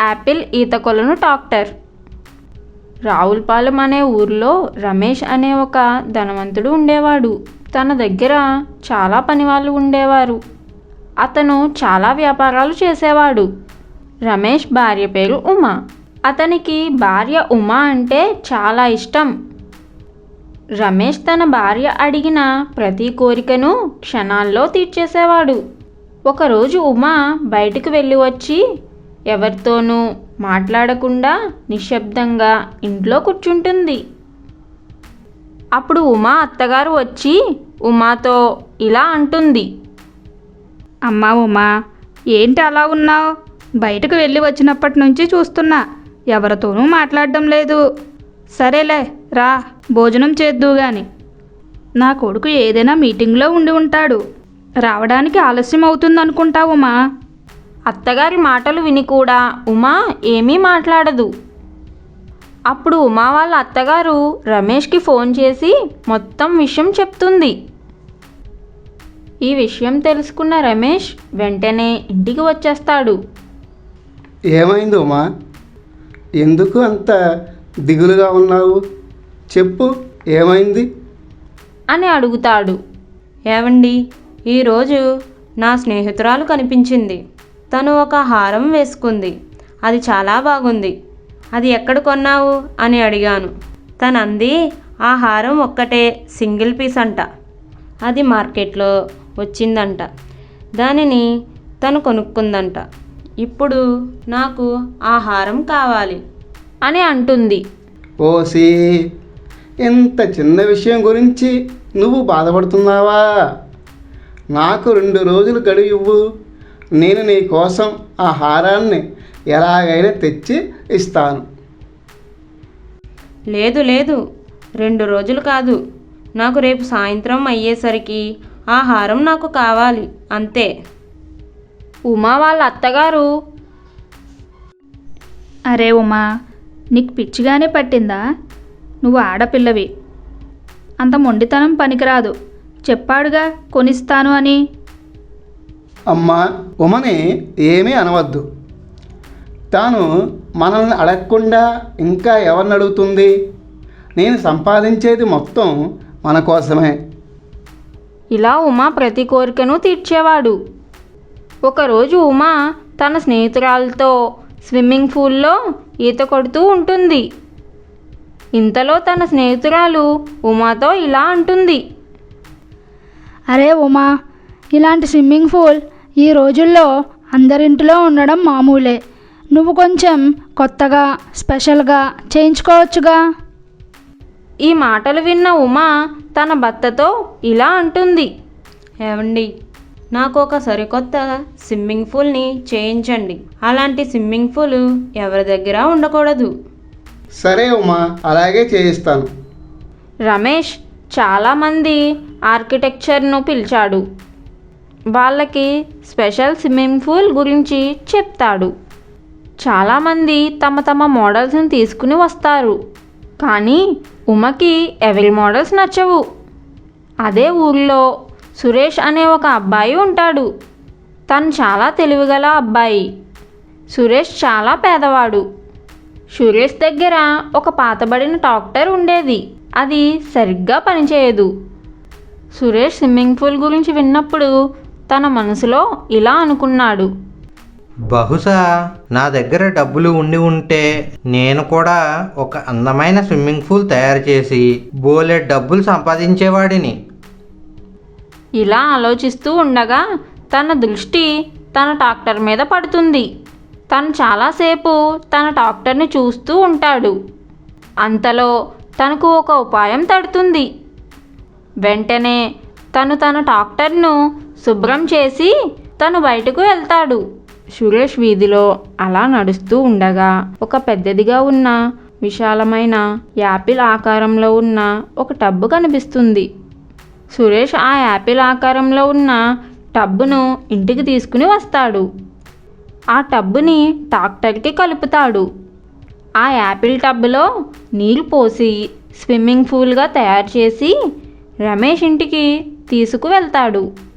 Apple ఈత కొలను doctor. Ravulapalem అనే ఊర్లో రమేష్ అనే ఒక ధనవంతుడు ఉండేవాడు. తన దగ్గర చాలా పనివాళ్ళు ఉండేవారు. అతను చాలా వ్యాపారాలు చేసేవాడు. రమేష్ భార్య పేరు ఉమా. అతనికి భార్య ఉమా అంటే చాలా ఇష్టం. రమేష్ తన భార్య అడిగిన ప్రతి కోరికను క్షణాల్లో తీర్చేసేవాడు. ఒకరోజు ఉమా బయటకు వెళ్ళి వచ్చి ఎవరితోనూ మాట్లాడకుండా నిశ్శబ్దంగా ఇంట్లో కూర్చుంటుంది. అప్పుడు ఉమా అత్తగారు వచ్చి ఉమాతో ఇలా అంటుంది. అమ్మా ఉమా ఏంటి అలా ఉన్నావు? బయటకు వెళ్ళి వచ్చినప్పటి నుంచి చూస్తున్నా. ఎవరితోనూ మాట్లాడడం లేదు. సరేలే రా భోజనం చేద్దు గాని. నా కొడుకు ఏదైనా మీటింగ్లో ఉండి ఉంటాడు. రావడానికి ఆలస్యం అవుతుందనుకుంటా మా అత్తగారి మాటలు విని కూడా ఉమా ఏమీ మాట్లాడదు. అప్పుడు ఉమా వాళ్ళ అత్తగారు రమేష్కి ఫోన్ చేసి మొత్తం విషయం చెప్తుంది. ఈ విషయం తెలుసుకున్న రమేష్ వెంటనే ఇంటికి వచ్చేస్తాడు. ఏమైంది ఉమా? ఎందుకు అంత దిగులుగా ఉన్నావు? చెప్పు ఏమైంది? అని అడుగుతాడు. ఏవండి? ఈరోజు నా స్నేహితురాలు కనిపించింది. తను ఒక హారం వేసుకుంది. అది చాలా బాగుంది. అది ఎక్కడ కొన్నావు? అని అడిగాను. తను అంది ఆ హారం ఒక్కటే సింగిల్ పీస్ అంట. అది మార్కెట్లో వచ్చిందంట. దానిని తను కొనుక్కుందంట. ఇప్పుడు నాకు ఆ హారం కావాలి అని అంటుంది. ఓసి ఇంత చిన్న విషయం గురించి నువ్వు బాధపడుతున్నావా? నాకు రెండు రోజులు గడువు ఇవ్వు. నేను నీ కోసం ఆ హారాన్ని ఎలాగైనా తెచ్చి ఇస్తాను. లేదు లేదు. రెండు రోజులు కాదు. నాకు రేపు సాయంత్రం అయ్యేసరికి ఆ హారం నాకు కావాలి అంతే. ఉమా వాళ్ళ అత్తగారు. అరే ఉమా నీకు పిచ్చిగానే పట్టిందా? నువ్వు ఆడపిల్లవి. అంత మొండితనం పనికిరాదు. చెప్పాడుగా కొనిస్తాను అని. అమ్మా ఉమని ఏమీ అనవద్దు. తాను మనల్ని అడగకుండా ఇంకా ఎవరిని అడుగుతుంది? నేను సంపాదించేది మొత్తం మన కోసమే. ఇలా ఉమా ప్రతి కోరికను తీర్చేవాడు. ఒకరోజు ఉమా తన స్నేహితురాలతో స్విమ్మింగ్ పూల్లో ఈత కొడుతూ ఉంటుంది. ఇంతలో తన స్నేహితురాలు ఉమాతో ఇలా అంటుంది. అరే ఉమా ఇలాంటి స్విమ్మింగ్ పూల్ ఈ రోజుల్లో అందరింటిలో ఉండడం మామూలే. నువ్వు కొంచెం కొత్తగా స్పెషల్గా చేయించుకోవచ్చుగా. ఈ మాటలు విన్న ఉమా తన భర్తతో ఇలా అంటుంది. ఏమండి నాకు ఒక సరికొత్త స్విమ్మింగ్ పూల్ని చేయించండి. అలాంటి స్విమ్మింగ్ పూల్ ఎవరి దగ్గర ఉండకూడదు. సరే ఉమా అలాగే చేయిస్తాను. రమేష్ చాలామంది ఆర్కిటెక్చర్ను పిలిచాడు. వాళ్ళకి స్పెషల్ స్విమ్మింగ్ పూల్ గురించి చెప్తాడు. చాలామంది తమ తమ మోడల్స్ని తీసుకుని వస్తారు. కానీ ఉమకి ఎవరి మోడల్స్ నచ్చవు. అదే ఊర్లో సురేష్ అనే ఒక అబ్బాయి ఉంటాడు. తను చాలా తెలివిగల అబ్బాయి. సురేష్ చాలా పేదవాడు. సురేష్ దగ్గర ఒక పాతబడిన డాక్టర్ ఉండేది. అది సరిగ్గా పనిచేయదు. సురేష్ స్విమ్మింగ్ పూల్ గురించి విన్నప్పుడు తన మనసులో ఇలా అనుకున్నాడు. బహుశా నా దగ్గర డబ్బులు ఉండి ఉంటే నేను కూడా ఒక అందమైన స్విమ్మింగ్ పూల్ తయారు చేసి బోలెడ్ డబ్బులు సంపాదించేవాడిని. ఇలా ఆలోచిస్తూ ఉండగా తన దృష్టి తన ట్రాక్టర్ మీద పడుతుంది. తను చాలాసేపు తన ట్రాక్టర్ని చూస్తూ ఉంటాడు. అంతలో తనకు ఒక ఉపాయం తడుతుంది. వెంటనే తను తన ట్రాక్టర్ను శుభ్రం చేసి తను బయటకు వెళ్తాడు. సురేష్ వీధిలో అలా నడుస్తూ ఉండగా ఒక పెద్దదిగా ఉన్న విశాలమైన యాపిల్ ఆకారంలో ఉన్న ఒక టబ్బు కనిపిస్తుంది. సురేష్ ఆ యాపిల్ ఆకారంలో ఉన్న టబ్బును ఇంటికి తీసుకుని వస్తాడు. ఆ టబ్బుని ట్రాక్టర్కి కలుపుతాడు. ఆ యాపిల్ టబ్బులో నీళ్ళు పోసి స్విమ్మింగ్ పూల్గా తయారు చేసి రమేష్ ఇంటికి తీసుకువెళ్తాడు.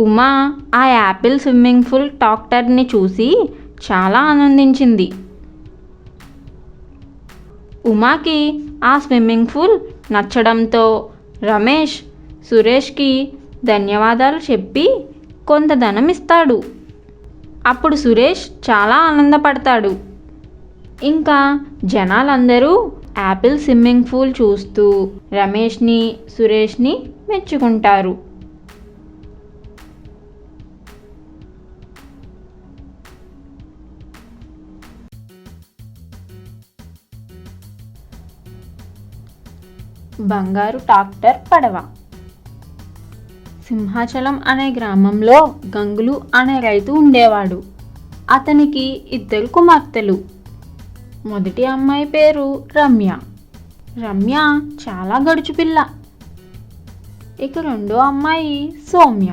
ఉమా ఆ యాపిల్ స్విమ్మింగ్ పూల్ టాక్టర్ని చూసి చాలా ఆనందించింది. ఉమాకి ఆ స్విమ్మింగ్ పూల్ నచ్చడంతో రమేష్ సురేష్కి ధన్యవాదాలు చెప్పి కొంత ధనం ఇస్తాడు. అప్పుడు సురేష్ చాలా ఆనందపడతాడు. ఇంకా జనాలందరూ యాపిల్ స్విమ్మింగ్ పూల్ చూస్తూ రమేష్ని సురేష్ని మెచ్చుకుంటారు. బంగారు ట్రాక్టర్ పడవ. సింహాచలం అనే గ్రామంలో గంగులు అనే రైతు ఉండేవాడు. అతనికి ఇద్దరు కుమార్తెలు. మొదటి అమ్మాయి పేరు రమ్య. రమ్య చాలా గడుచు పిల్ల. ఇక రెండో అమ్మాయి సౌమ్య.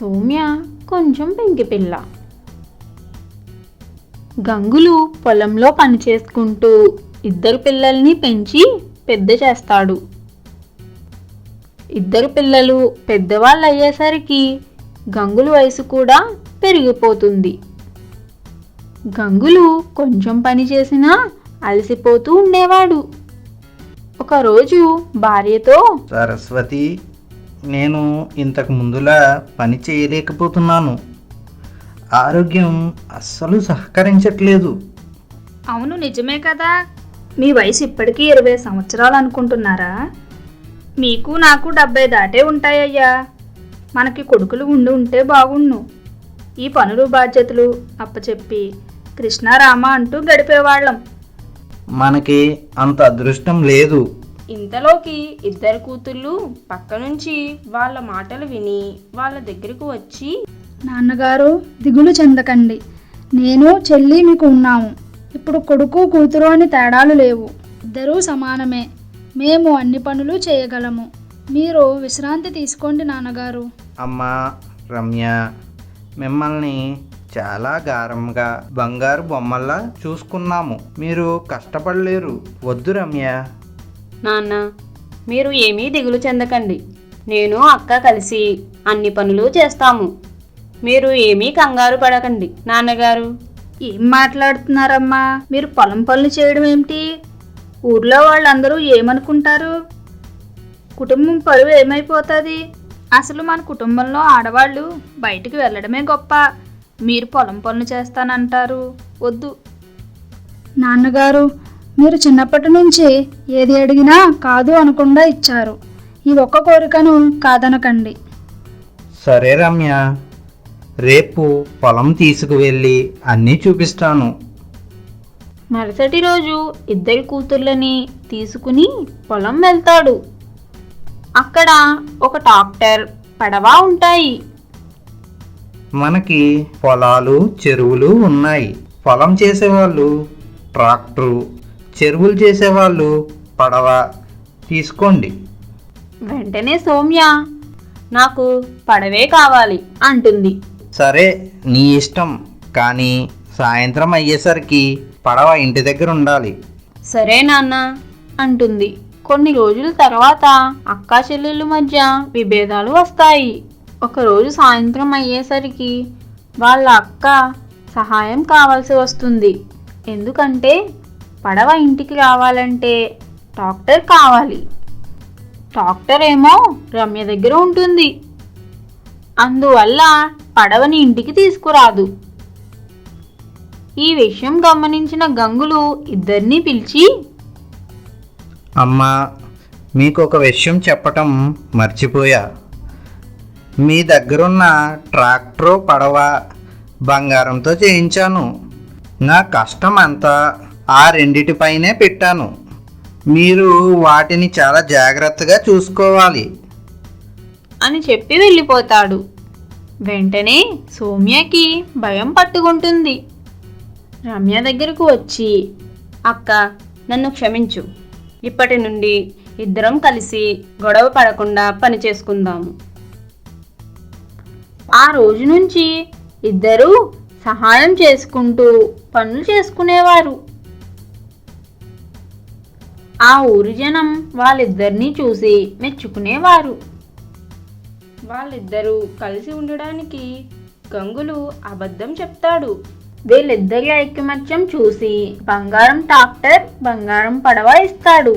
సౌమ్య కొంచెం పెంకి పిల్ల. గంగులు పొలంలో పని చేసుకుంటూ ఇద్దరు పిల్లల్ని పెంచి పెద్ద చేస్తాడు. ఇద్దరు పిల్లలు పెద్దవాళ్ళు అయ్యేసరికి గంగులు వయసు కూడా పెరిగిపోతుంది. గంగులు కొంచెం పని చేసినా అలసిపోతూ ఉండేవాడు. ఒకరోజు భార్యతో సరస్వతి నేను ఇంతకు ముందులా పని చేయలేకపోతున్నాను. ఆరోగ్యం అస్సలు సహకరించట్లేదు. అవును నిజమే కదా. మీ వయసు ఇప్పటికీ ఇరవై సంవత్సరాలు అనుకుంటున్నారా? మీకు నాకు డెబ్బై దాటే ఉంటాయ్యా మనకి కొడుకులు ఉండి ఉంటే బాగుండు. ఈ పనులు బాధ్యతలు అప్పచెప్పి కృష్ణారామ అంటూ గడిపేవాళ్ళం. మనకి అంత అదృష్టం లేదు. ఇంతలోకి ఇద్దరు కూతుళ్ళు పక్క నుంచి వాళ్ళ మాటలు విని వాళ్ళ దగ్గరకు వచ్చి నాన్నగారు దిగులు చెందకండి. నేను చెల్లి మీకు ఉన్నాము. ఇప్పుడు కొడుకు కూతురు అని తేడాలు లేవు. ఇద్దరూ సమానమే. మేము అన్ని పనులు చేయగలము. మీరు విశ్రాంతి తీసుకోండి నాన్నగారు. అమ్మా రమ్య మిమ్మల్ని చాలా గారంగా బంగారు బొమ్మల్లా చూసుకున్నాము. మీరు కష్టపడలేరు. వద్దు రమ్య. నాన్న మీరు ఏమీ దిగులు చెందకండి. నేను అక్క కలిసి అన్ని పనులు చేస్తాము. మీరు ఏమీ కంగారు పడకండి నాన్నగారు. ఏం మాట్లాడుతున్నారమ్మా? మీరు పొలం పనులు చేయడం ఏమిటి? ఊర్లో వాళ్ళందరూ ఏమనుకుంటారు? కుటుంబం పరువు ఏమైపోతుంది? అసలు మన కుటుంబంలో ఆడవాళ్ళు బయటికి వెళ్ళడమే గొప్ప. మీరు పొలం పనులు చేస్తానంటారు. వద్దు. నాన్నగారు మీరు చిన్నప్పటి నుంచి ఏది అడిగినా కాదు అనకుండా ఇచ్చారు. ఈ ఒక్క కోరికను కాదనకండి. సరే రమ్య. రేపు పొలం తీసుకువెళ్ళి అన్నీ చూపిస్తాను. మరుసటి రోజు ఇద్దరి కూతుర్లని తీసుకుని పొలం వెళ్తాడు. అక్కడ ఒక ట్రాక్టర్ పడవ ఉంటాయి. మనకి పొలాలు చెరువులు ఉన్నాయి. పొలం చేసేవాళ్ళు ట్రాక్టరు చెరువులు చేసేవాళ్ళు పడవ. తీసుకోండి. వెంటనే సౌమ్య నాకు పడవే కావాలి అంటుంది. సరే నీ ఇష్టం కానీ సాయంత్రం అయ్యేసరికి పడవ ఇంటి దగ్గర ఉండాలి. సరే నాన్న అంటుంది. కొన్ని రోజుల తర్వాత అక్కా చెల్లెళ్ళ మధ్య విభేదాలు వస్తాయి. ఒకరోజు సాయంత్రం అయ్యేసరికి వాళ్ళ అక్క సహాయం కావాల్సి వస్తుంది. ఎందుకంటే పడవ ఇంటికి రావాలంటే డాక్టర్ కావాలి. డాక్టర్ ఏమో రమ్య దగ్గర ఉంటుంది. అందువల్ల పడవని ఇంటికి తీసుకురాదు. ఈ విషయం గమనించిన గంగులు ఇద్దరిని పిలిచి అమ్మా మీకు ఒక విషయం చెప్పటం మర్చిపోయా. మీ దగ్గరున్న ట్రాక్టరు పడవ బంగారంతో చేయించాను. నా కష్టం అంతా ఆ రెండిటిపైనే పెట్టాను. మీరు వాటిని చాలా జాగ్రత్తగా చూసుకోవాలి. అని చెప్పి వెళ్ళిపోతాడు. వెంటనే సౌమ్యకి భయం పట్టుకుంటుంది. రమ్య దగ్గరకు వచ్చి అక్క నన్ను క్షమించు. ఇప్పటి నుండి ఇద్దరం కలిసి గొడవ పడకుండా పని చేసుకుందాము. ఆ రోజు నుంచి ఇద్దరూ సహాయం చేసుకుంటూ పనులు చేసుకునేవారు. ఆ ఊరి జనం వాళ్ళిద్దరినీ చూసి మెచ్చుకునేవారు. వాళ్ళిద్దరూ కలిసి ఉండడానికి గంగులు అబద్ధం చెప్తాడు. వీళ్ళిద్దరి ఐకమత్యం చూసి బంగారం ట్రాక్టర్ బంగారం పడవ ఇస్తాడు